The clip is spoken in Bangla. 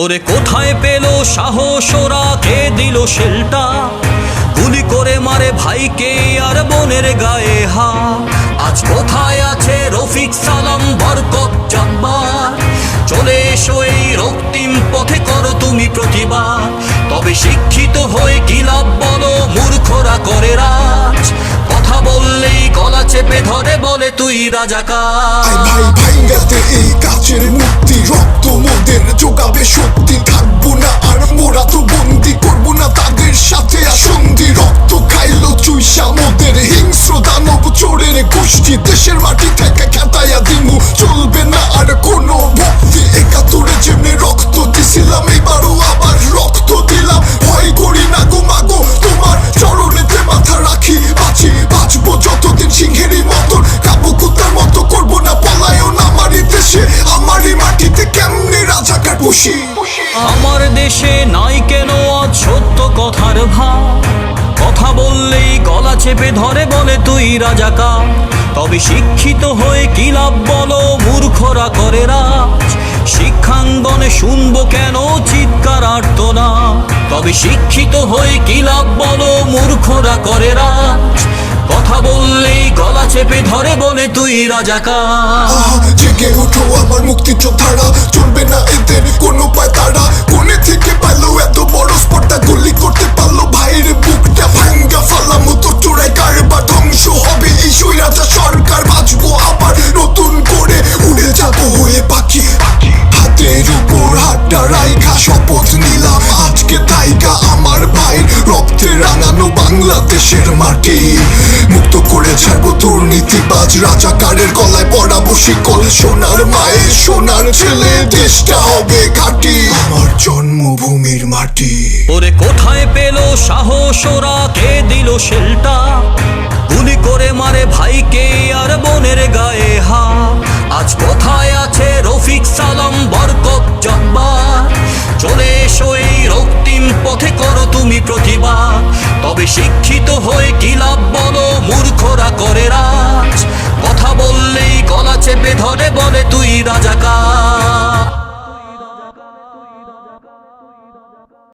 ওরে কোথায় পেল সাহস ওরা কে দিল শেলটা গুলি করে মারে ভাইকে আর বোনের গায়ে হা আজ কোথায় আছে রফিক সালাম বরকত জাম্বার চলে এসো এই রক্তিম পথে করো তুমি প্রতিবাদ তবে শিক্ষিত হয়ে কি লাভ বলো মূর্খরা করে রাজ কথা বললেই গলা চেপে ধরে বলে তুই রাজাকার ভাই ভাইঙ্গাতে এই কাচের মূর্তি রক্ত চোরের গোষ্ঠী দেশের মাটি থেকে খেতাইয়া দিমু। চলবে না আর কোনো ভক্তি। একাত্তরে যেমনি রক্ত দিছিলাম এবারও আবার রক্ত দিলাম। ভয় করি না গো মাগো তোমার চরণেতে মাথা রাখি। বাঁচি, বাঁচবো যতদিন সিংহেরই মতন। কাবু কুত্তার মতো, করব না পলায়ন আমারই দেশে। আমারই মাটিতে কেমনে রাজাকার বসি? আমার দেশে নাই কেন আজ সত্য কথার ভাব? কথা বললেই গলা চেপে ধরে বলে, তুই রাজাকা। তবে শিক্ষিত হয়ে কি লাভ বলো, মূর্খরা করে রাজ। শিক্ষাঙ্গনে শুনব কেন, চিৎকার আর্তনা তবে শিক্ষিত হয়ে কি লাভ বলো, মূর্খরা করে রাজ। কথা বললেই গলা চেপে ধরে বলে, তুই রাজাকা। জেগে ওঠো আমার মুক্তিযোদ্ধারা, চলবে না এদের কোনো পায় তারা শপথ নিলাম, আজকে তাইকা আমার ভাইয়ের রক্তে রাঙানো বাংলাদেশের মাটি। মুক্ত করে ছাড়বো দুর্নীতিবাজ রাজাকারের গলায় পড়াবো শিকল। সোনার মায়ের সোনার ছেলে, দেশটা হবে ঘাটি। আমার জন্মভূমির মাটি। ওরে কোথায় পেল সাহস ওরা? কে দিল শেলটা? গুলি করে মারে ভাইকে। প্রতিবাদ তবে শিক্ষিত হয়ে কি লাভ বলো, মূর্খরা করে রাজ। কথা বললেই গলা চেপে ধরে, বলে তুই রাজাকার।